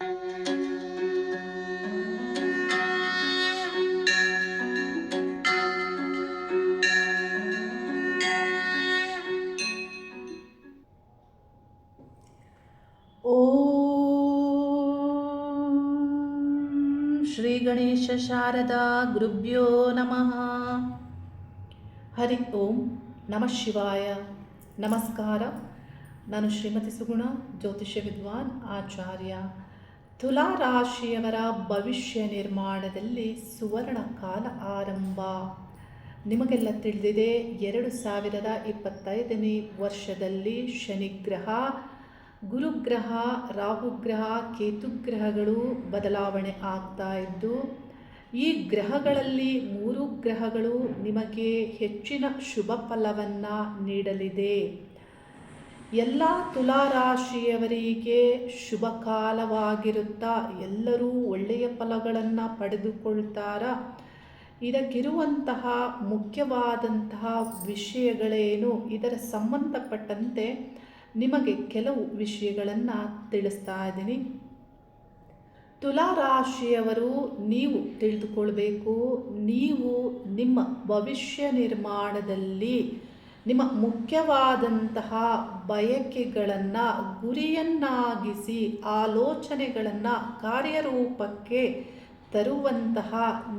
ಶ್ರೀ ಗಣೇಶ ಗುರುಭ್ಯೋ ನಮಃ ಹರಿ ಓಂ ನಮಃ ಶಿವಾಯ ನಮಸ್ಕಾರ ನಾನು ಶ್ರೀಮತಿ ಸುಗುಣ ಜ್ಯೋತಿಷ್ಯ ವಿದ್ವಾನ್ ಆಚಾರ್ಯ ತುಲಾ ರಾಶಿಯವರ ಭವಿಷ್ಯ ನಿರ್ಮಾಣದಲ್ಲಿ ಸುವರ್ಣ ಕಾಲ ಆರಂಭ. ನಿಮಗೆಲ್ಲ ತಿಳಿದಿದೆ, ಎರಡು ಸಾವಿರದ ಇಪ್ಪತ್ತೈದನೇ ವರ್ಷದಲ್ಲಿ ಶನಿಗ್ರಹ, ಗುರುಗ್ರಹ, ರಾಹುಗ್ರಹ, ಕೇತುಗ್ರಹಗಳು ಬದಲಾವಣೆ ಆಗ್ತಾ ಇದ್ದು, ಈ ಗ್ರಹಗಳಲ್ಲಿ ಮೂರು ಗ್ರಹಗಳು ನಿಮಗೆ ಹೆಚ್ಚಿನ ಶುಭ ಫಲವನ್ನು ನೀಡಲಿದೆ. ಎಲ್ಲ ತುಲಾರಾಶಿಯವರಿಗೆ ಶುಭ ಕಾಲವಾಗಿರುತ್ತಾ ಎಲ್ಲರೂ ಒಳ್ಳೆಯ ಫಲಗಳನ್ನು ಪಡೆದುಕೊಳ್ತಾರ. ಇದಕ್ಕಿರುವಂತಹ ಮುಖ್ಯವಾದಂತಹ ವಿಷಯಗಳೇನು? ಇದರ ಸಂಬಂಧಪಟ್ಟಂತೆ ನಿಮಗೆ ಕೆಲವು ವಿಷಯಗಳನ್ನು ತಿಳಿಸ್ತಾ ಇದ್ದೀನಿ. ತುಲಾರಾಶಿಯವರು, ನೀವು ತಿಳಿದುಕೊಳ್ಬೇಕು, ನೀವು ನಿಮ್ಮ ಭವಿಷ್ಯ ನಿರ್ಮಾಣದಲ್ಲಿ ನಿಮ್ಮ ಮುಖ್ಯವಾದಂತಹ ಬಯಕೆಗಳನ್ನು ಗುರಿಯನ್ನಾಗಿಸಿ ಆಲೋಚನೆಗಳನ್ನು ಕಾರ್ಯರೂಪಕ್ಕೆ ತರುವಂತಹ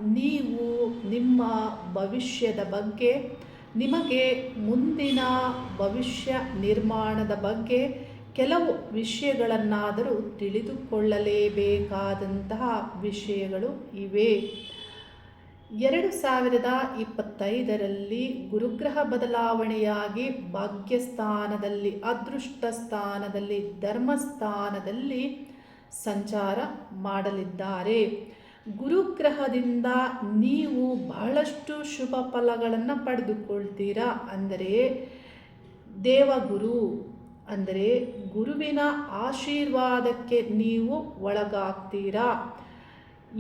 ನೀವು ನಿಮ್ಮ ಭವಿಷ್ಯದ ಬಗ್ಗೆ, ನಿಮಗೆ ಮುಂದಿನ ಭವಿಷ್ಯ ನಿರ್ಮಾಣದ ಬಗ್ಗೆ ಕೆಲವು ವಿಷಯಗಳನ್ನಾದರೂ ತಿಳಿದುಕೊಳ್ಳಲೇಬೇಕಾದಂತಹ ವಿಷಯಗಳು ಇವೆ. ಎರಡು ಸಾವಿರದ ಇಪ್ಪತ್ತೈದರಲ್ಲಿ ಗುರುಗ್ರಹ ಬದಲಾವಣೆಯಾಗಿ ಭಾಗ್ಯಸ್ಥಾನದಲ್ಲಿ ಅದೃಷ್ಟ ಸ್ಥಾನದಲ್ಲಿ ಧರ್ಮಸ್ಥಾನದಲ್ಲಿ ಸಂಚಾರ ಮಾಡಲಿದ್ದಾರೆ. ಗುರುಗ್ರಹದಿಂದ ನೀವು ಬಹಳಷ್ಟು ಶುಭ ಫಲಗಳನ್ನು ಪಡೆದುಕೊಳ್ತೀರಾ? ಅಂದರೆ, ದೇವಗುರು, ಅಂದರೆ ಗುರುವಿನ ಆಶೀರ್ವಾದಕ್ಕೆ ನೀವು ಒಳಗಾಗ್ತೀರಾ?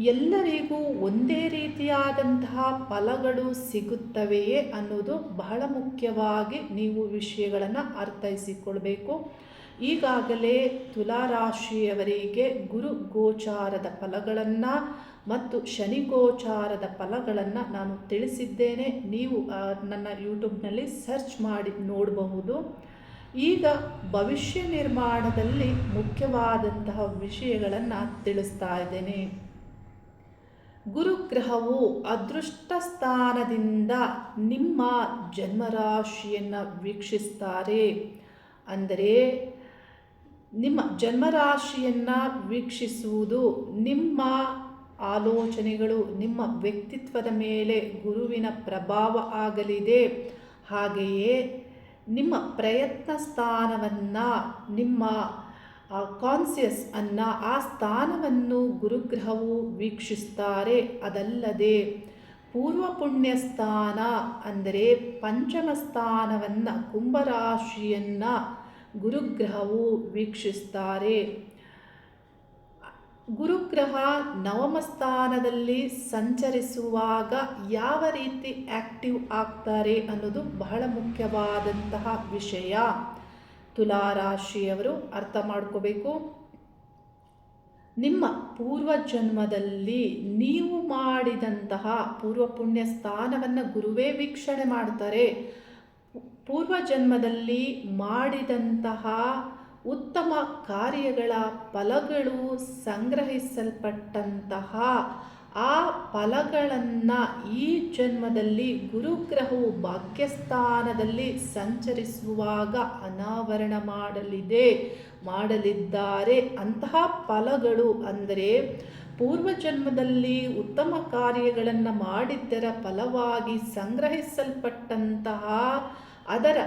ಎಲ್ಲರಿಗೂ ಒಂದೇ ರೀತಿಯಾದಂತಹ ಫಲಗಳು ಸಿಗುತ್ತವೆಯೇ ಅನ್ನೋದು ಬಹಳ ಮುಖ್ಯವಾಗಿ ನೀವು ವಿಷಯಗಳನ್ನು ಅರ್ಥೈಸಿಕೊಳ್ಬೇಕು. ಈಗಾಗಲೇ ತುಲಾರಾಶಿಯವರಿಗೆ ಗುರು ಗೋಚಾರದ ಫಲಗಳನ್ನು ಮತ್ತು ಶನಿ ಗೋಚಾರದ ಫಲಗಳನ್ನು ನಾನು ತಿಳಿಸಿದ್ದೇನೆ. ನೀವು ನನ್ನ ಯೂಟ್ಯೂಬ್ನಲ್ಲಿ ಸರ್ಚ್ ಮಾಡಿ ನೋಡಬಹುದು. ಈಗ ಭವಿಷ್ಯ ನಿರ್ಮಾಣದಲ್ಲಿ ಮುಖ್ಯವಾದಂತಹ ವಿಷಯಗಳನ್ನು ತಿಳಿಸ್ತಾ ಇದ್ದೇನೆ. ಗುರುಗ್ರಹವು ಅದೃಷ್ಟ ಸ್ಥಾನದಿಂದ ನಿಮ್ಮ ಜನ್ಮರಾಶಿಯನ್ನು ವೀಕ್ಷಿಸ್ತಾರೆ. ಅಂದರೆ ನಿಮ್ಮ ಜನ್ಮರಾಶಿಯನ್ನು ವೀಕ್ಷಿಸುವುದು ನಿಮ್ಮ ಆಲೋಚನೆಗಳು, ನಿಮ್ಮ ವ್ಯಕ್ತಿತ್ವದ ಮೇಲೆ ಗುರುವಿನ ಪ್ರಭಾವ ಆಗಲಿದೆ. ಹಾಗೆಯೇ ನಿಮ್ಮ ಪ್ರಯತ್ನ ಸ್ಥಾನವನ್ನು ನಿಮ್ಮ ಕಾನ್ಸಿಯಸ್ ಅನ್ನ ಆ ಸ್ಥಾನವನ್ನು ಗುರುಗ್ರಹವು ವೀಕ್ಷಿಸ್ತಾರೆ. ಅದಲ್ಲದೆ ಪೂರ್ವ ಪುಣ್ಯ ಸ್ಥಾನ ಅಂದರೆ ಪಂಚಮ ಸ್ಥಾನವನ್ನು ಕುಂಭರಾಶಿಯನ್ನು ಗುರುಗ್ರಹವು ವೀಕ್ಷಿಸ್ತಾರೆ. ಗುರುಗ್ರಹ ನವಮ ಸ್ಥಾನದಲ್ಲಿ ಸಂಚರಿಸುವಾಗ ಯಾವ ರೀತಿ ಆಕ್ಟಿವ್ ಆಗ್ತಾರೆ ಅನ್ನೋದು ಬಹಳ ಮುಖ್ಯವಾದಂತಹ ವಿಷಯ. ತುಲಾರಾಶಿಯವರು ಅರ್ಥ ಮಾಡ್ಕೋಬೇಕು. ನಿಮ್ಮ ಪೂರ್ವ ಜನ್ಮದಲ್ಲಿ ನೀವು ಮಾಡಿದಂತಹ ಪೂರ್ವ ಪುಣ್ಯ ಸ್ಥಾನವನ್ನು ಗುರುವೇ ವೀಕ್ಷಣೆ ಮಾಡ್ತಾರೆ. ಪೂರ್ವ ಜನ್ಮದಲ್ಲಿ ಮಾಡಿದಂತಹ ಉತ್ತಮ ಕಾರ್ಯಗಳ ಫಲಗಳು ಸಂಗ್ರಹಿಸಲ್ಪಟ್ಟಂತಹ ಆ ಫಲಗಳನ್ನು ಈ ಜನ್ಮದಲ್ಲಿ ಗುರುಗ್ರಹವು ಭಾಗ್ಯಸ್ಥಾನದಲ್ಲಿ ಸಂಚರಿಸುವಾಗ ಅನಾವರಣ ಮಾಡಲಿದೆ, ಮಾಡಲಿದ್ದಾರೆ. ಅಂತಹ ಫಲಗಳು ಅಂದರೆ ಪೂರ್ವ ಜನ್ಮದಲ್ಲಿ ಉತ್ತಮ ಕಾರ್ಯಗಳನ್ನು ಮಾಡಿದ್ದರ ಫಲವಾಗಿ ಸಂಗ್ರಹಿಸಲ್ಪಟ್ಟಂತಹ ಅದರ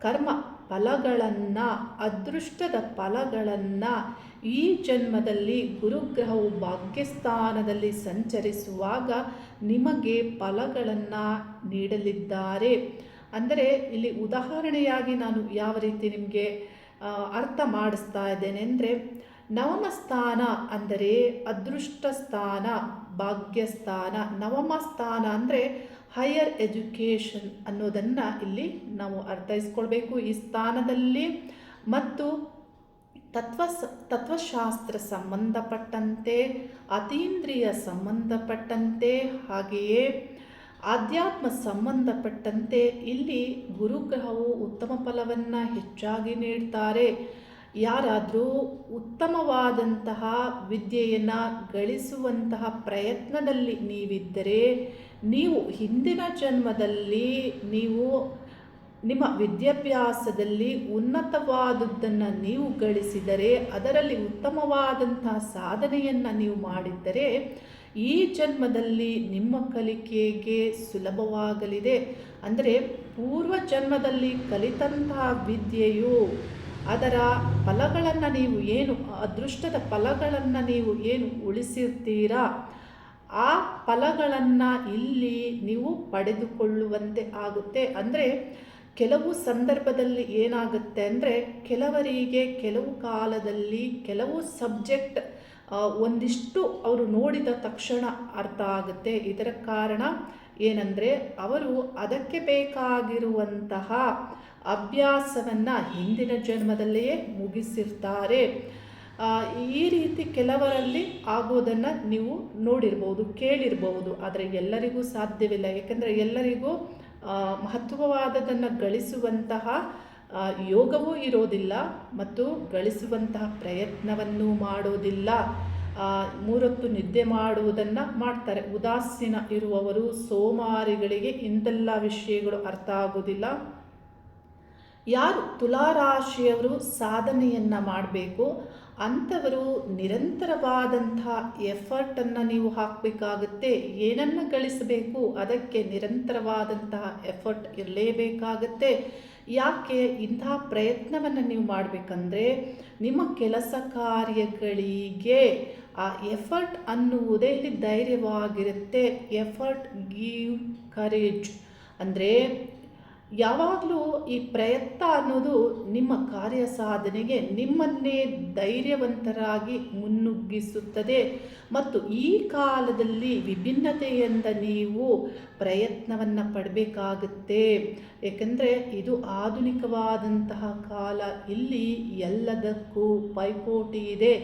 ಕರ್ಮ ಫಲಗಳನ್ನು, ಅದೃಷ್ಟದ ಫಲಗಳನ್ನು ಈ ಜನ್ಮದಲ್ಲಿ ಗುರುಗ್ರಹವು ಭಾಗ್ಯಸ್ಥಾನದಲ್ಲಿ ಸಂಚರಿಸುವಾಗ ನಿಮಗೆ ಫಲಗಳನ್ನು ನೀಡಲಿದ್ದಾರೆ. ಅಂದರೆ ಇಲ್ಲಿ ಉದಾಹರಣೆಯಾಗಿ ನಾನು ಯಾವ ರೀತಿ ನಿಮಗೆ ಅರ್ಥ ಮಾಡಿಸ್ತಾ ಇದ್ದೇನೆ ಅಂದರೆ ನವಮ ಸ್ಥಾನ ಅಂದರೆ ಅದೃಷ್ಟ ಸ್ಥಾನ ಭಾಗ್ಯಸ್ಥಾನ. ನವಮ ಸ್ಥಾನ ಅಂದರೆ ಹೈಯರ್ ಎಜುಕೇಷನ್ ಅನ್ನೋದನ್ನು ಇಲ್ಲಿ ನಾವು ಅರ್ಥೈಸ್ಕೊಳ್ಬೇಕು ಈ ಸ್ಥಾನದಲ್ಲಿ. ಮತ್ತು ತತ್ವ ತತ್ವಶಾಸ್ತ್ರ ಸಂಬಂಧಪಟ್ಟಂತೆ, ಅತೀಂದ್ರಿಯ ಸಂಬಂಧಪಟ್ಟಂತೆ, ಹಾಗೆಯೇ ಆಧ್ಯಾತ್ಮ ಸಂಬಂಧಪಟ್ಟಂತೆ ಇಲ್ಲಿ ಗುರುಗ್ರಹವು ಉತ್ತಮ ಫಲವನ್ನು ಹೆಚ್ಚಾಗಿ ನೀಡ್ತಾರೆ. ಯಾರಾದರೂ ಉತ್ತಮವಾದಂತಹ ವಿದ್ಯೆಯನ್ನು ಗಳಿಸುವಂತಹ ಪ್ರಯತ್ನದಲ್ಲಿ ನೀವಿದ್ದರೆ, ನೀವು ಹಿಂದಿನ ಜನ್ಮದಲ್ಲಿ ನೀವು ನಿಮ್ಮ ವಿದ್ಯಾಭ್ಯಾಸದಲ್ಲಿ ಉನ್ನತವಾದದ್ದನ್ನು ನೀವು ಗಳಿಸಿದರೆ, ಅದರಲ್ಲಿ ಉತ್ತಮವಾದಂತಹ ಸಾಧನೆಯನ್ನು ನೀವು ಮಾಡಿದ್ದರೆ, ಈ ಜನ್ಮದಲ್ಲಿ ನಿಮ್ಮ ಕಲಿಕೆಗೆ ಸುಲಭವಾಗಲಿದೆ. ಅಂದರೆ ಪೂರ್ವ ಜನ್ಮದಲ್ಲಿ ಕಲಿತಂತಹ ವಿದ್ಯೆಯು ಅದರ ಫಲಗಳನ್ನು ನೀವು ಏನು, ಅದೃಷ್ಟದ ಫಲಗಳನ್ನು ನೀವು ಏನು ಉಳಿಸಿರ್ತೀರಾ, ಆ ಫಲಗಳನ್ನು ಇಲ್ಲಿ ನೀವು ಪಡೆದುಕೊಳ್ಳುವಂತೆ ಆಗುತ್ತೆ. ಅಂದರೆ ಕೆಲವು ಸಂದರ್ಭದಲ್ಲಿ ಏನಾಗುತ್ತೆ ಅಂದರೆ ಕೆಲವರಿಗೆ ಕೆಲವು ಕಾಲದಲ್ಲಿ ಕೆಲವು ಸಬ್ಜೆಕ್ಟ್ ಒಂದಿಷ್ಟು ಅವರು ನೋಡಿದ ತಕ್ಷಣ ಅರ್ಥ ಆಗುತ್ತೆ. ಇದರ ಕಾರಣ ಏನಂದರೆ ಅವರು ಅದಕ್ಕೆ ಬೇಕಾಗಿರುವಂತಹ ಅಭ್ಯಾಸವನ್ನು ಹಿಂದಿನ ಜನ್ಮದಲ್ಲಿಯೇ ಮುಗಿಸಿರ್ತಾರೆ. ಈ ರೀತಿ ಕೆಲವರಲ್ಲಿ ಆಗೋದನ್ನು ನೀವು ನೋಡಿರ್ಬೋದು, ಕೇಳಿರ್ಬೋದು. ಆದರೆ ಎಲ್ಲರಿಗೂ ಸಾಧ್ಯವಿಲ್ಲ. ಏಕೆಂದರೆ ಎಲ್ಲರಿಗೂ ಮಹತ್ವವಾದದನ್ನು ಗಳಿಸುವಂತಹ ಯೋಗವೂ ಇರೋದಿಲ್ಲ ಮತ್ತು ಗಳಿಸುವಂತಹ ಪ್ರಯತ್ನವನ್ನು ಮಾಡೋದಿಲ್ಲ. ಮೂರೊತ್ತು ನಿದ್ದೆ ಮಾಡುವುದನ್ನು ಮಾಡ್ತಾರೆ. ಉದಾಸೀನ ಇರುವವರು ಸೋಮಾರಿಗಳಿಗೆ ಇಂತೆಲ್ಲ ವಿಷಯಗಳು ಅರ್ಥ ಆಗೋದಿಲ್ಲ. ಯಾರು ತುಲಾರಾಶಿಯವರು ಸಾಧನೆಯನ್ನು ಮಾಡಬೇಕು ಅಂಥವರು ನಿರಂತರವಾದಂಥ ಎಫರ್ಟನ್ನು ನೀವು ಹಾಕಬೇಕಾಗುತ್ತೆ, ಏನನ್ನು ಗಳಿಸಬೇಕು, ಅದಕ್ಕೆ ನಿರಂತರವಾದಂತಹ ಎಫರ್ಟ್ ಇರಲೇಬೇಕಾಗತ್ತೆ. ಯಾಕೆ ಇಂತಹ ಪ್ರಯತ್ನವನ್ನು ನೀವು ಮಾಡಬೇಕಂದ್ರೆ, ನಿಮ್ಮ ಕೆಲಸ ಕಾರ್ಯಗಳಿಗೆ ಆ ಎಫರ್ಟ್ ಅನ್ನುವುದೇ ಇಲ್ಲಿ ಧೈರ್ಯವಾಗಿರುತ್ತೆ. ಎಫರ್ಟ್ ಗೀವ್ ಕರೇಜ್. ಅಂದರೆ ಯಾವಾಗಲೂ ಈ ಪ್ರಯತ್ನ ಅನ್ನೋದು ನಿಮ್ಮ ಕಾರ್ಯ ಸಾಧನೆಗೆ ನಿಮ್ಮನ್ನೇ ಧೈರ್ಯವಂತರಾಗಿ ಮುನ್ನುಗ್ಗಿಸುತ್ತದೆ. ಮತ್ತು ಈ ಕಾಲದಲ್ಲಿ ವಿಭಿನ್ನತೆಯಿಂದ ನೀವು ಪ್ರಯತ್ನವನ್ನು ಪಡಬೇಕಾಗುತ್ತೆ. ಏಕೆಂದರೆ ಇದು ಆಧುನಿಕವಾದಂತಹ ಕಾಲ. ಇಲ್ಲಿ ಎಲ್ಲದಕ್ಕೂ ಪೈಪೋಟಿ ಇದೆ.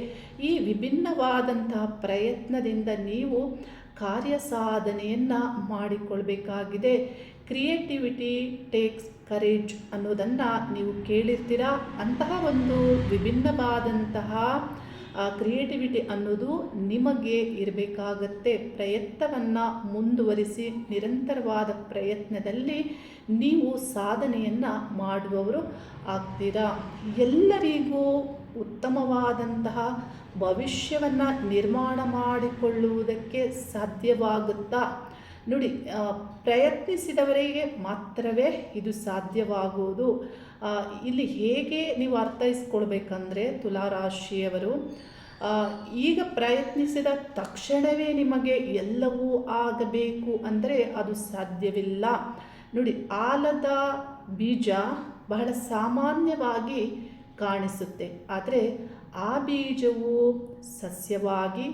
ಈ ವಿಭಿನ್ನವಾದಂತಹ ಪ್ರಯತ್ನದಿಂದ ನೀವು ಕಾರ್ಯ ಸಾಧನೆಯನ್ನು ಮಾಡಿಕೊಳ್ಬೇಕಾಗಿದೆ. ಕ್ರಿಯೇಟಿವಿಟಿ ಟೇಕ್ಸ್ ಕರೇಜ್ ಅನ್ನೋದನ್ನು ನೀವು ಕೇಳಿರ್ತೀರ? ಅಂತಹ ಒಂದು ವಿಭಿನ್ನವಾದಂತಹ ಕ್ರಿಯೇಟಿವಿಟಿ ಅನ್ನೋದು ನಿಮಗೆ ಇರಬೇಕಾಗತ್ತೆ. ಪ್ರಯತ್ನವನ್ನು ಮುಂದುವರಿಸಿ, ನಿರಂತರವಾದ ಪ್ರಯತ್ನದಲ್ಲಿ ನೀವು ಸಾಧನೆಯನ್ನು ಮಾಡುವವರು ಆಗ್ತೀರಾ? ಎಲ್ಲರಿಗೂ ಉತ್ತಮವಾದಂತಹ ಭವಿಷ್ಯವನ್ನು ನಿರ್ಮಾಣ ಮಾಡಿಕೊಳ್ಳುವುದಕ್ಕೆ ಸಾಧ್ಯವಾಗುತ್ತಾ? ನೋಡಿ ಪ್ರಯತ್ನಿಸಿದವರಿಗೆ ಮಾತ್ರವೇ ಇದು ಸಾಧ್ಯವಾಗುವುದು. ಇಲ್ಲಿ ಹೇಗೆ ನೀವು ಅರ್ಥೈಸ್ಕೊಳ್ಬೇಕಂದ್ರೆ ತುಲಾರಾಶಿಯವರು ಈಗ ಪ್ರಯತ್ನಿಸಿದ ತಕ್ಷಣವೇ ನಿಮಗೆ ಎಲ್ಲವೂ ಆಗಬೇಕು ಅಂದರೆ ಅದು ಸಾಧ್ಯವಿಲ್ಲ. ನೋಡಿ, ಆಲದ ಬೀಜ ಬಹಳ ಸಾಮಾನ್ಯವಾಗಿ ಕಾಣಿಸುತ್ತೆ. ಆದರೆ ಆ ಬೀಜವು ಸಸ್ಯವಾಗಿ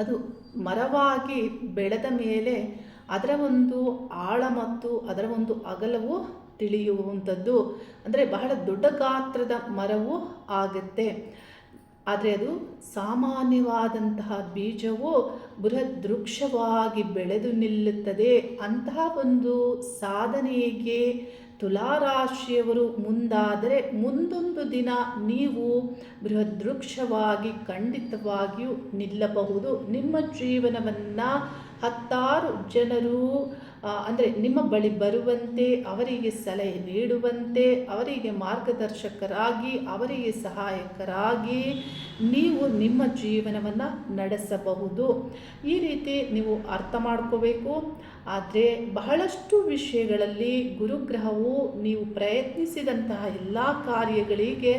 ಅದು ಮರವಾಗಿ ಬೆಳೆದ ಮೇಲೆ ಅದರ ಒಂದು ಆಳ ಮತ್ತು ಅದರ ಒಂದು ಅಗಲವು ತಿಳಿಯುವಂಥದ್ದು. ಅಂದರೆ ಬಹಳ ದೊಡ್ಡ ಗಾತ್ರದ ಮರವು ಆಗುತ್ತೆ. ಆದರೆ ಅದು ಸಾಮಾನ್ಯವಾದಂತಹ ಬೀಜವು ಬೃಹದೃಕ್ಷವಾಗಿ ಬೆಳೆದು ನಿಲ್ಲುತ್ತದೆ ಅಂತಹ ಒಂದು ಸಾಧನೆಗೆ ತುಲಾರಾಶಿಯವರು ಮುಂದಾದರೆ ಮುಂದೊಂದು ದಿನ ನೀವು ಬೃಹದೃಕ್ಷವಾಗಿ ಖಂಡಿತವಾಗಿಯೂ ನಿಲ್ಲಬಹುದು. ನಿಮ್ಮ ಜೀವನವನ್ನು ಹತ್ತಾರು ಜನರು ಅಂದರೆ ನಿಮ್ಮ ಬಳಿ ಬರುವಂತೆ, ಅವರಿಗೆ ಸಲಹೆ ನೀಡುವಂತೆ, ಅವರಿಗೆ ಮಾರ್ಗದರ್ಶಕರಾಗಿ, ಅವರಿಗೆ ಸಹಾಯಕರಾಗಿ ನೀವು ನಿಮ್ಮ ಜೀವನವನ್ನು ನಡೆಸಬಹುದು. ಈ ರೀತಿ ನೀವು ಅರ್ಥ ಮಾಡ್ಕೋಬೇಕು. ಆದರೆ ಬಹಳಷ್ಟು ವಿಷಯಗಳಲ್ಲಿ ಗುರುಗ್ರಹವು ನೀವು ಪ್ರಯತ್ನಿಸಿದಂತಹ ಎಲ್ಲ ಕಾರ್ಯಗಳಿಗೆ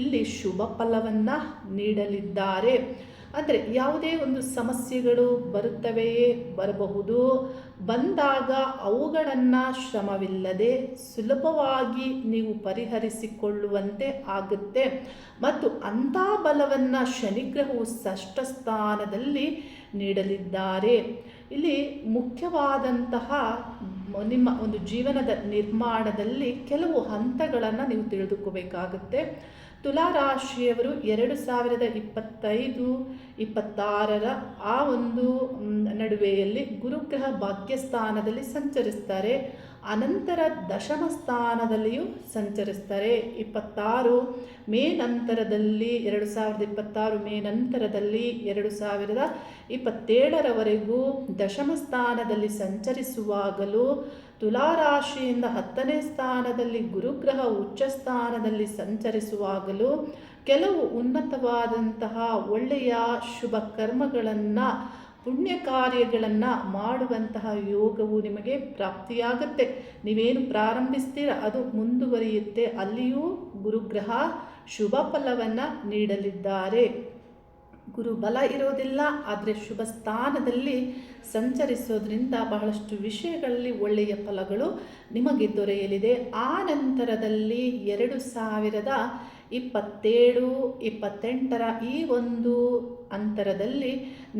ಇಲ್ಲಿ ಶುಭ ಫಲವನ್ನು ನೀಡಲಿದ್ದಾರೆ. ಅಂದರೆ ಯಾವುದೇ ಒಂದು ಸಮಸ್ಯೆಗಳು ಬರುತ್ತವೆಯೇ ಬರಬಹುದು. ಬಂದಾಗ ಅವುಗಳನ್ನು ಶ್ರಮವಿಲ್ಲದೆ ಸುಲಭವಾಗಿ ನೀವು ಪರಿಹರಿಸಿಕೊಳ್ಳುವಂತೆ ಆಗುತ್ತೆ. ಮತ್ತು ಅಂಥ ಬಲವನ್ನು ಶನಿಗ್ರಹವು ಷಷ್ಠ ಸ್ಥಾನದಲ್ಲಿ ನೀಡಲಿದ್ದಾರೆ. ಇಲ್ಲಿ ಮುಖ್ಯವಾದಂತಹ ನಿಮ್ಮ ಒಂದು ಜೀವನದ ನಿರ್ಮಾಣದಲ್ಲಿ ಕೆಲವು ಹಂತಗಳನ್ನು ನೀವು ತಿಳಿದುಕೋಬೇಕಾಗುತ್ತೆ. ತುಲಾ ರಾಶಿಯವರು ಎರಡು ಸಾವಿರದ ಇಪ್ಪತ್ತೈದು, ಇಪ್ಪತ್ತಾರರ ಆ ಒಂದು ನಡುವೆಯಲ್ಲಿ ಗುರುಗ್ರಹ ಭಾಗ್ಯಸ್ಥಾನದಲ್ಲಿ ಸಂಚರಿಸ್ತಾರೆ. ಅನಂತರ ದಶಮ ಸ್ಥಾನದಲ್ಲಿಯೂ ಸಂಚರಿಸ್ತಾರೆ. ಇಪ್ಪತ್ತಾರು, ಮೇ ನಂತರದಲ್ಲಿ ಎರಡು ಸಾವಿರದ ಇಪ್ಪತ್ತಾರು, ಮೇ ನಂತರದಲ್ಲಿ ಎರಡು ಸಾವಿರದ ಇಪ್ಪತ್ತೇಳರವರೆಗೂ ದಶಮ ಸ್ಥಾನದಲ್ಲಿ ಸಂಚರಿಸುವಾಗಲೂ ತುಲಾರಾಶಿಯಿಂದ ಹತ್ತನೇ ಸ್ಥಾನದಲ್ಲಿ ಗುರುಗ್ರಹ ಉಚ್ಚ ಸ್ಥಾನದಲ್ಲಿ ಸಂಚರಿಸುವಾಗಲೂ ಕೆಲವು ಉನ್ನತವಾದಂತಹ ಒಳ್ಳೆಯ ಶುಭ ಕರ್ಮಗಳನ್ನು, ಪುಣ್ಯ ಕಾರ್ಯಗಳನ್ನು ಮಾಡುವಂತಹ ಯೋಗವು ನಿಮಗೆ ಪ್ರಾಪ್ತಿಯಾಗುತ್ತೆ. ನೀವೇನು ಪ್ರಾರಂಭಿಸ್ತೀರ? ಅದು ಮುಂದುವರಿಯುತ್ತೆ. ಅಲ್ಲಿಯೂ ಗುರುಗ್ರಹ ಶುಭ ಫಲವನ್ನು ನೀಡಲಿದ್ದಾರೆ. ಗುರು ಬಲ ಇರೋದಿಲ್ಲ, ಆದರೆ ಶುಭ ಸ್ಥಾನದಲ್ಲಿ ಸಂಚರಿಸೋದ್ರಿಂದ ಬಹಳಷ್ಟು ವಿಷಯಗಳಲ್ಲಿ ಒಳ್ಳೆಯ ಫಲಗಳು ನಿಮಗೆ ದೊರೆಯಲಿದೆ. ಆ ನಂತರದಲ್ಲಿ ಎರಡು ಸಾವಿರದ ಇಪ್ಪತ್ತೇಳು, ಇಪ್ಪತ್ತೆಂಟರ ಈ ಒಂದು ಅಂತರದಲ್ಲಿ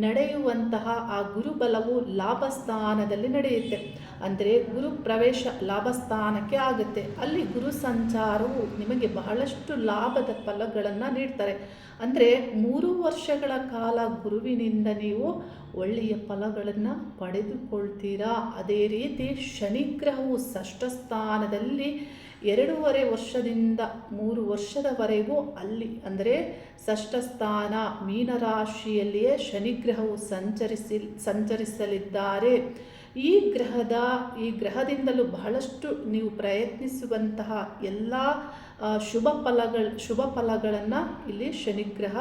ನಡೆಯುವಂತಹ ಆ ಗುರುಬಲವು ಲಾಭ ಸ್ಥಾನದಲ್ಲಿ ನಡೆಯುತ್ತೆ. ಅಂದರೆ ಗುರು ಪ್ರವೇಶ ಲಾಭ ಸ್ಥಾನಕ್ಕೆ ಆಗುತ್ತೆ. ಅಲ್ಲಿ ಗುರು ಸಂಚಾರವು ನಿಮಗೆ ಬಹಳಷ್ಟು ಲಾಭದ ಫಲಗಳನ್ನು ನೀಡ್ತಾರೆ. ಅಂದರೆ ಮೂರು ವರ್ಷಗಳ ಕಾಲ ಗುರುವಿನಿಂದ ನೀವು ಒಳ್ಳೆಯ ಫಲಗಳನ್ನು ಪಡೆದುಕೊಳ್ತೀರಾ? ಅದೇ ರೀತಿ ಶನಿಗ್ರಹವು ಷಷ್ಠ ಸ್ಥಾನದಲ್ಲಿ ಎರಡೂವರೆ ವರ್ಷದಿಂದ ಮೂರು ವರ್ಷದವರೆಗೂ ಅಲ್ಲಿ ಅಂದರೆ ಷಷ್ಠ ಸ್ಥಾನ ಮೀನರಾಶಿಯಲ್ಲಿಯೇ ಶನಿಗ್ರಹವು ಸಂಚರಿಸಿ, ಸಂಚರಿಸಲಿದ್ದಾರೆ. ಈ ಗ್ರಹದ, ಈ ಗ್ರಹದಿಂದಲೂ ಬಹಳಷ್ಟು ನೀವು ಪ್ರಯತ್ನಿಸುವಂತಹ ಎಲ್ಲ ಶುಭ ಫಲಗಳು, ಶುಭ ಫಲಗಳನ್ನು ಇಲ್ಲಿ ಶನಿಗ್ರಹ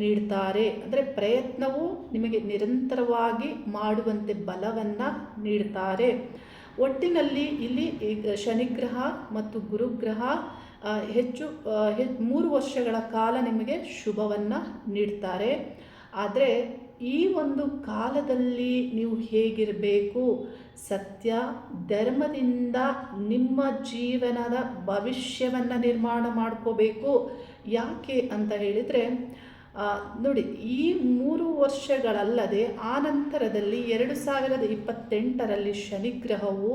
ನೀಡ್ತಾರೆ. ಅಂದರೆ ಪ್ರಯತ್ನವು ನಿಮಗೆ ನಿರಂತರವಾಗಿ ಮಾಡುವಂತೆ ಬಲವನ್ನು ನೀಡ್ತಾರೆ. ಒಟ್ಟಿನಲ್ಲಿ ಇಲ್ಲಿ ಶನಿಗ್ರಹ ಮತ್ತು ಗುರುಗ್ರಹ ಹೆಚ್ಚು ಮೂರು ವರ್ಷಗಳ ಕಾಲ ನಿಮಗೆ ಶುಭವನ್ನು ನೀಡ್ತಾರೆ. ಆದರೆ ಈ ಒಂದು ಕಾಲದಲ್ಲಿ ನೀವು ಹೇಗಿರಬೇಕು? ಸತ್ಯ ಧರ್ಮದಿಂದ ನಿಮ್ಮ ಜೀವನದ ಭವಿಷ್ಯವನ್ನು ನಿರ್ಮಾಣ ಮಾಡ್ಕೋಬೇಕು. ಯಾಕೆ ಅಂತ ಹೇಳಿದರೆ ನೋಡಿ, ಈ ಮೂರು ವರ್ಷಗಳಲ್ಲದೆ ಆ ನಂತರದಲ್ಲಿ ಎರಡು ಸಾವಿರದ ಇಪ್ಪತ್ತೆಂಟರಲ್ಲಿ ಶನಿಗ್ರಹವು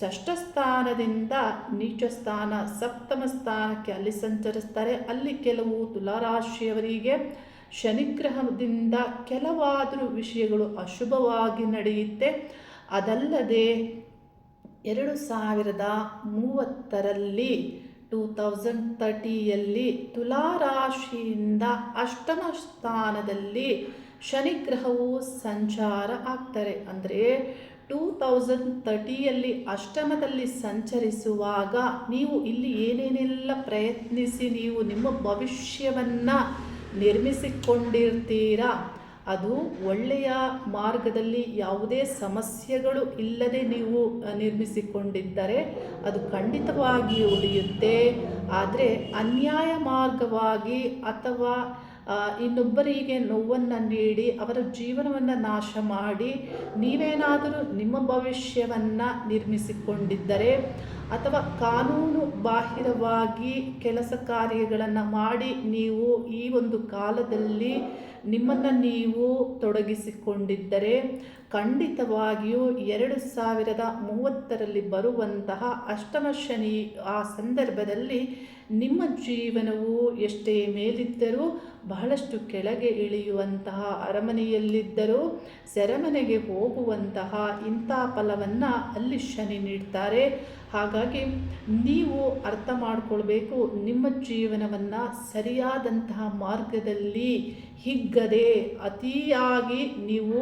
ಷಷ್ಠ ಸ್ಥಾನದಿಂದ ನೀಚ ಸ್ಥಾನ, ಸಪ್ತಮ ಸ್ಥಾನಕ್ಕೆ ಅಲ್ಲಿ ಸಂಚರಿಸ್ತಾರೆ. ಅಲ್ಲಿ ಕೆಲವು ತುಲಾರಾಶಿಯವರಿಗೆ ಶನಿಗ್ರಹದಿಂದ ಕೆಲವಾದರೂ ವಿಷಯಗಳು ಅಶುಭವಾಗಿ ನಡೆಯುತ್ತೆ. ಅದಲ್ಲದೆ ಎರಡು ಸಾವಿರದ ಮೂವತ್ತರಲ್ಲಿ, ಟೂ ತೌಸಂಡ್ ತರ್ಟಿಯಲ್ಲಿ ತುಲಾರಾಶಿಯಿಂದ ಅಷ್ಟಮ ಸ್ಥಾನದಲ್ಲಿ ಶನಿಗ್ರಹವು ಸಂಚಾರ ಆಗ್ತಾರೆ. ಅಂದರೆ ಟೂ ತೌಸಂಡ್ ತರ್ಟಿಯಲ್ಲಿ ಅಷ್ಟಮದಲ್ಲಿ ಸಂಚರಿಸುವಾಗ ನೀವು ಇಲ್ಲಿ ಏನೇನೆಲ್ಲ ಪ್ರಯತ್ನಿಸಿ ನೀವು ನಿಮ್ಮ ಭವಿಷ್ಯವನ್ನು ನಿರ್ಮಿಸಿಕೊಂಡಿರ್ತೀರಾ? ಅದು ಒಳ್ಳೆಯ ಮಾರ್ಗದಲ್ಲಿ ಯಾವುದೇ ಸಮಸ್ಯೆಗಳು ಇಲ್ಲದೆ ನೀವು ನಿರ್ಮಿಸಿಕೊಂಡಿದ್ದರೆ ಅದು ಖಂಡಿತವಾಗಿ ಉಳಿಯುತ್ತೆ. ಆದರೆ ಅನ್ಯಾಯ ಮಾರ್ಗವಾಗಿ ಅಥವಾ ಇನ್ನೊಬ್ಬರಿಗೆ ನೋವನ್ನು ನೀಡಿ, ಅವರ ಜೀವನವನ್ನು ನಾಶ ಮಾಡಿ, ನೀವೇನಾದರೂ ನಿಮ್ಮ ಭವಿಷ್ಯವನ್ನು ನಿರ್ಮಿಸಿಕೊಂಡಿದ್ದರೆ ಅಥವಾ ಕಾನೂನು ಬಾಹಿರವಾಗಿ ಕೆಲಸ ಕಾರ್ಯಗಳನ್ನು ಮಾಡಿ ನೀವು ಈ ಒಂದು ಕಾಲದಲ್ಲಿ ನಿಮ್ಮನ್ನು ನೀವು ತೊಡಗಿಸಿಕೊಂಡಿದ್ದರೆ ಖಂಡಿತವಾಗಿಯೂ ಎರಡು ಸಾವಿರದ ಮೂವತ್ತರಲ್ಲಿ ಬರುವಂತಹ ಅಷ್ಟಮ ಶನಿ ಆ ಸಂದರ್ಭದಲ್ಲಿ ನಿಮ್ಮ ಜೀವನವು ಎಷ್ಟೇ ಮೇಲಿದ್ದರೂ ಬಹಳಷ್ಟು ಕೆಳಗೆ ಇಳಿಯುವಂತಹ ಅರಮನೆಯಲ್ಲಿದ್ದರೂ ಸೆರೆಮನೆಗೆ ಹೋಗುವಂತಹ ಇಂಥ ಫಲವನ್ನು ಅಲ್ಲಿ ಶನಿ ನೀಡ್ತಾರೆ. ಹಾಗಾಗಿ ನೀವು ಅರ್ಥ ಮಾಡಿಕೊಳ್ಬೇಕು, ನಿಮ್ಮ ಜೀವನವನ್ನು ಸರಿಯಾದಂತಹ ಮಾರ್ಗದಲ್ಲಿ ಹಿಗ್ಗದೆ, ಅತಿಯಾಗಿ ನೀವು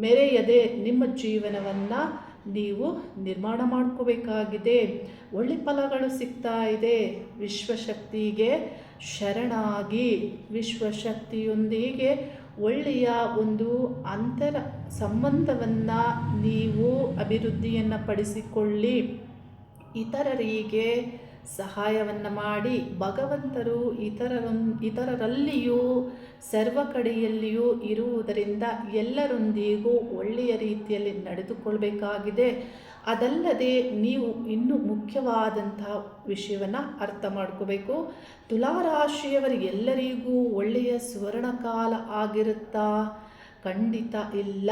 ಮೆರೆಯದೆ ನಿಮ್ಮ ಜೀವನವನ್ನು ನೀವು ನಿರ್ಮಾಣ ಮಾಡ್ಕೋಬೇಕಾಗಿದೆ. ಒಳ್ಳೆ ಫಲಗಳು ಸಿಗ್ತಾ ಇದೆ. ವಿಶ್ವಶಕ್ತಿಗೆ ಶರಣಾಗಿ. ವಿಶ್ವಶಕ್ತಿಯೊಂದಿಗೆ ಒಳ್ಳೆಯ ಒಂದು ಅಂತರ ಸಂಬಂಧವನ್ನು ನೀವು ಅಭಿವೃದ್ಧಿಯನ್ನು ಪಡಿಸಿಕೊಳ್ಳಿ. ಇತರರಿಗೆ ಸಹಾಯವನ್ನು ಮಾಡಿ. ಭಗವಂತರು ಇತರರ, ಇತರರಲ್ಲಿಯೂ ಸರ್ವ ಕಡೆಯಲ್ಲಿಯೂ ಇರುವುದರಿಂದ ಎಲ್ಲರೊಂದಿಗೂ ಒಳ್ಳೆಯ ರೀತಿಯಲ್ಲಿ ನಡೆದುಕೊಳ್ಬೇಕಾಗಿದೆ. ಅದಲ್ಲದೆ ನೀವು ಇನ್ನೂ ಮುಖ್ಯವಾದಂತಹ ವಿಷಯವನ್ನು ಅರ್ಥ ಮಾಡ್ಕೋಬೇಕು. ತುಲಾರಾಶಿಯವರಿಗೆಲ್ಲರಿಗೂ ಒಳ್ಳೆಯ ಸುವರ್ಣಕಾಲ ಆಗಿರುತ್ತಾ? ಖಂಡಿತ ಇಲ್ಲ.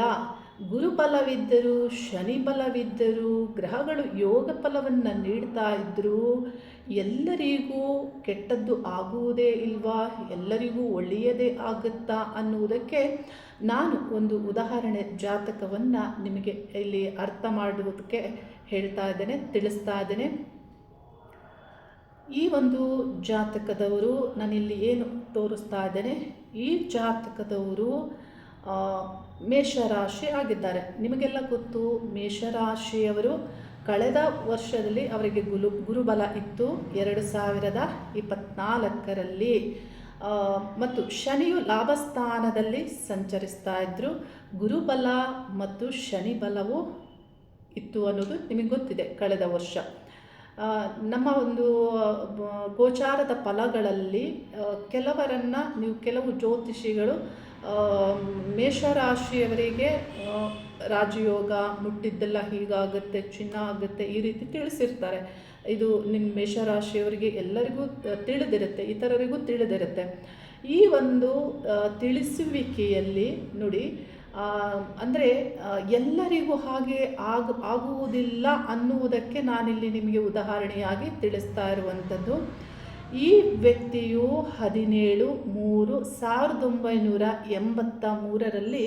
ಗುರುಬಲವಿದ್ದರೂ ಶನಿಬಲವಿದ್ದರೂ ಗ್ರಹಗಳು ಯೋಗ ಫಲವನ್ನು ನೀಡ್ತಾ ಇದ್ದರೂ ಎಲ್ಲರಿಗೂ ಕೆಟ್ಟದ್ದು ಆಗುವುದೇ ಇಲ್ವಾ? ಎಲ್ಲರಿಗೂ ಒಳ್ಳೆಯದೇ ಆಗುತ್ತಾ ಅನ್ನುವುದಕ್ಕೆ ನಾನು ಒಂದು ಉದಾಹರಣೆ ಜಾತಕವನ್ನು ನಿಮಗೆ ಇಲ್ಲಿ ಅರ್ಥ ಮಾಡುವುದಕ್ಕೆ ಹೇಳ್ತಾ ಇದ್ದೇನೆ, ತಿಳಿಸ್ತಾ ಇದ್ದೇನೆ. ಈ ಒಂದು ಜಾತಕದವರು ನಾನಿಲ್ಲಿ ಏನು ತೋರಿಸ್ತಾ ಇದ್ದೇನೆ, ಈ ಜಾತಕದವರು ಮೇಷರಾಶಿ ಆಗಿದ್ದಾರೆ. ನಿಮಗೆಲ್ಲ ಗೊತ್ತು ಮೇಷರಾಶಿಯವರು ಕಳೆದ ವರ್ಷದಲ್ಲಿ ಅವರಿಗೆ ಗುಲು, ಗುರುಬಲ ಇತ್ತು. ಎರಡು ಸಾವಿರದ ಇಪ್ಪತ್ನಾಲ್ಕರಲ್ಲಿ ಮತ್ತು ಶನಿಯು ಲಾಭಸ್ಥಾನದಲ್ಲಿ ಸಂಚರಿಸ್ತಾ ಇದ್ದರು ಗುರುಬಲ ಮತ್ತು ಶನಿ ಬಲವು ಇತ್ತು ಅನ್ನೋದು ನಿಮಗೆ ಗೊತ್ತಿದೆ ಕಳೆದ ವರ್ಷ. ನಮ್ಮ ಒಂದು ಗೋಚಾರದ ಫಲಗಳಲ್ಲಿ ಕೆಲವರನ್ನು ನೀವು, ಕೆಲವು ಜ್ಯೋತಿಷಿಗಳು ಮೇಷರಾಶಿಯವರಿಗೆ ರಾಜಯೋಗ ಮುಟ್ಟಿದ್ದೆಲ್ಲ ಹೀಗಾಗುತ್ತೆ, ಚಿನ್ನ ಆಗುತ್ತೆ, ಈ ರೀತಿ ತಿಳಿಸಿರ್ತಾರೆ. ಇದು ನಿಮ್ಮ ಮೇಷರಾಶಿಯವರಿಗೆ ಎಲ್ಲರಿಗೂ ತಿಳಿದಿರುತ್ತೆ, ಇತರರಿಗೂ ತಿಳಿದಿರುತ್ತೆ. ಈ ಒಂದು ತಿಳಿಸುವಿಕೆಯಲ್ಲಿ ನೋಡಿ ಅಂದರೆ ಎಲ್ಲರಿಗೂ ಹಾಗೆ ಆಗ, ಆಗುವುದಿಲ್ಲ ಅನ್ನುವುದಕ್ಕೆ ನಾನಿಲ್ಲಿ ನಿಮಗೆ ಉದಾಹರಣೆಯಾಗಿ ತಿಳಿಸ್ತಾ ಇರುವಂಥದ್ದು. ಈ ವ್ಯಕ್ತಿಯು ಹದಿನೇಳು ಮೂರು ಸಾವಿರದ ಒಂಬೈನೂರ ಎಂಬತ್ತ ಮೂರರಲ್ಲಿ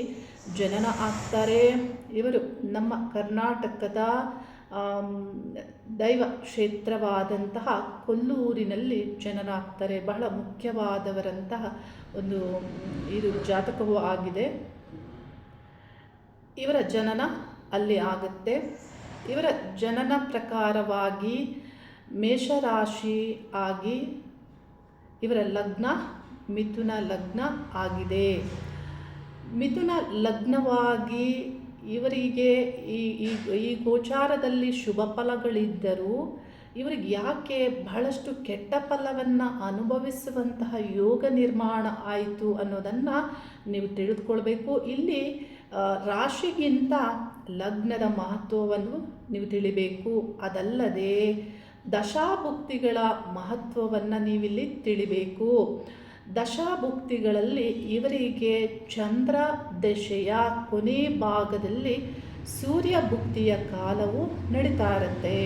ಜನನ ಆಗ್ತಾರೆ. ಇವರು ನಮ್ಮ ಕರ್ನಾಟಕದ ದೈವ ಕ್ಷೇತ್ರವಾದಂತಹ ಕೊಲ್ಲೂರಿನಲ್ಲಿ ಜನನ ಆಗ್ತಾರೆ. ಬಹಳ ಮುಖ್ಯವಾದವರಂತಹ ಒಂದು, ಇದು ಜಾತಕವೂ ಆಗಿದೆ. ಇವರ ಜನನ ಅಲ್ಲಿ ಆಗುತ್ತೆ. ಇವರ ಜನನ ಪ್ರಕಾರವಾಗಿ ಮೇಷರಾಶಿ ಆಗಿ ಇವರ ಲಗ್ನ, ಮಿಥುನ ಲಗ್ನ ಆಗಿದೆ. ಮಿಥುನ ಲಗ್ನವಾಗಿ ಇವರಿಗೆ ಈ ಈ ಗೋಚಾರದಲ್ಲಿ ಶುಭ ಫಲಗಳಿದ್ದರೂ ಇವರಿಗೆ ಯಾಕೆ ಬಹಳಷ್ಟು ಕೆಟ್ಟ ಫಲವನ್ನು ಅನುಭವಿಸುವಂತಹ ಯೋಗ ನಿರ್ಮಾಣ ಆಯಿತು ಅನ್ನೋದನ್ನು ನೀವು ತಿಳಿದುಕೊಳ್ಬೇಕು. ಇಲ್ಲಿ ರಾಶಿಗಿಂತ ಲಗ್ನದ ಮಹತ್ವವನ್ನು ನೀವು ತಿಳಿಬೇಕು. ಅದಲ್ಲದೆ ದಶಾಭುಕ್ತಿಗಳ ಮಹತ್ವವನ್ನು ನೀವಿಲ್ಲಿ ತಿಳಿಬೇಕು. ದಶಾಭುಕ್ತಿಗಳಲ್ಲಿ ಇವರಿಗೆ ಚಂದ್ರ ದಶೆಯ ಕೊನೆ ಭಾಗದಲ್ಲಿ ಸೂರ್ಯ ಭುಕ್ತಿಯ ಕಾಲವು ನಡೀತಾ ಇರುತ್ತೆ